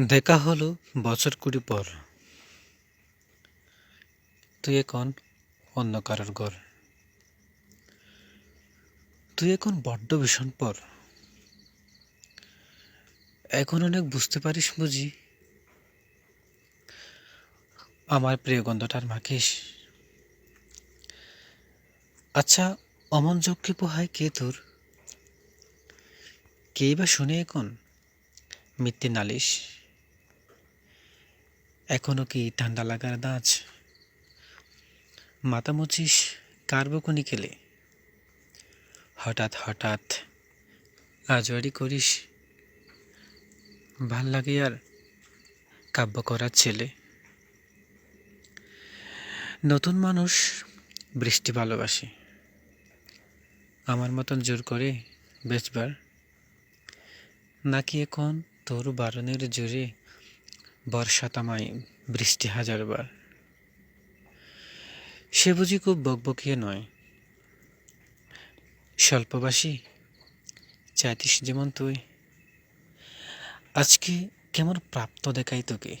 দেখা হলো বছর কুড়ি পর। তুই এখন অন্য কারোর ঘর। তুই এখন বড্ড ভীষণ পর। এখন অনেক বুঝতে পারিস বুঝি। আমার প্রিয় গন্ধটার মাখিস। আচ্ছা অমন যজ্ঞে পোহায় কে তোর? কেই বা শুনে এখন? মিথ্যে নালিশ। এখনও কি ঠান্ডা লাগার দাঁচ মাথা মুছিস কার বকুনি খেলে। হঠাৎ হঠাৎ আজওয়ারি করিস। ভালো লাগে আর কাব্য করার ছেলে। নতুন মানুষ বৃষ্টি ভালোবাসে। আমার মতন জোর করে বেচবার। নাকি এখন তোর বারণের জোরে বর্ষা তামাই বৃষ্টি হাজারবার। সে বুঝি খুব বকবকিয়ে নয়। স্বল্পবাসী, চাইতিস যেমন তুই। আজকে কেমন প্রাপ্ত দেখাই তোকে?